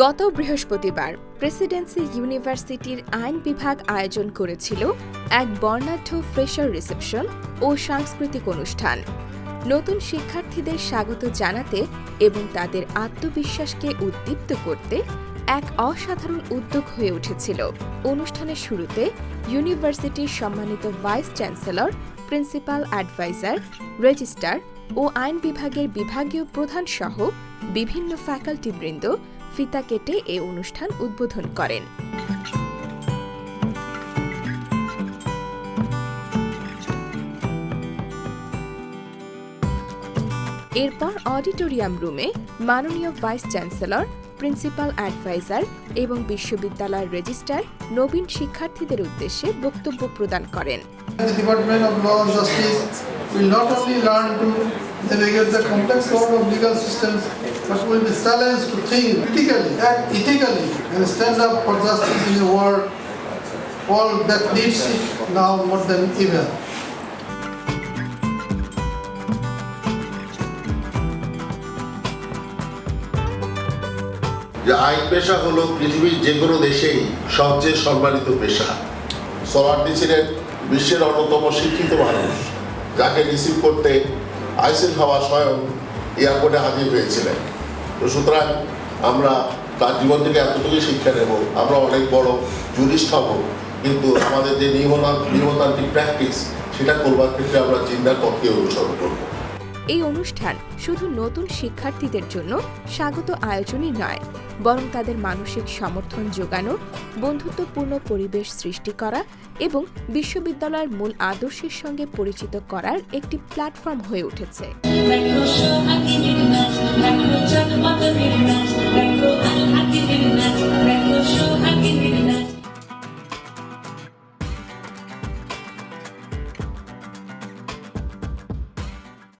গত বৃহস্পতিবার প্রেসিডেন্সি ইউনিভার্সিটির আইন বিভাগ আয়োজন করেছিল এক বর্ণাঢ্য ফ্রেশার রিসেপশন ও সাংস্কৃতিক অনুষ্ঠান। নতুন শিক্ষার্থীদের স্বাগত জানাতে এবং তাদের আত্মবিশ্বাসকে উদ্দীপ্ত করতে এক অসাধারণ উদ্যোগ হয়ে উঠেছিল। অনুষ্ঠানের শুরুতে ইউনিভার্সিটির সম্মানিত vice chancellor, principal adviser, registrar ও আইন বিভাগের বিভাগীয় প্রধান সহ বিভিন্ন ফ্যাকাল্টিবৃন্দ ফিতা কেটে এ অনুষ্ঠান উদ্বোধন করেন। এরপর অডিটোরিয়াম রুমে মাননীয় ভাইস চ্যান্সেলর প্রিন্সিপাল অ্যাডভাইজার এবং বিশ্ববিদ্যালয়ের রেজিস্ট্রার নবীন শিক্ষার্থীদের উদ্দেশ্যে বক্তব্য প্রদান করেন All that needs it now more than ever. যে আইন পেশা হলো পৃথিবীর যে কোনো দেশেই সবচেয়ে সম্মানিত পেশা। সলার্টি ছিলেন বিশ্বের অন্যতম শিক্ষিত মানুষ, যাকে রিসিভ করতে আইসিল হওয়া স্বয়ং এয়ারপোর্টে হাজির হয়েছিলেন। তো সুতরাং আমরা তার জীবন থেকে এতটুকু শিক্ষা নেব, আমরা অনেক বড় জুরিস্ট হব, কিন্তু আমাদের যে নিয়মতান্ত্রিক প্র্যাকটিস সেটা করবার ক্ষেত্রে আমরা চিন্তার পথকে অনুসরণ করব। এই অনুষ্ঠান শুধু নতুন শিক্ষার্থীদের জন্য স্বাগত আয়োজনই নয় বরং তাদের মানসিক সমর্থন যোগানো বন্ধুত্বপূর্ণ পরিবেশ সৃষ্টি করা এবং বিশ্ববিদ্যালয়ের মূল আদর্শের সঙ্গে পরিচিত করার একটি প্ল্যাটফর্ম হয়ে উঠেছে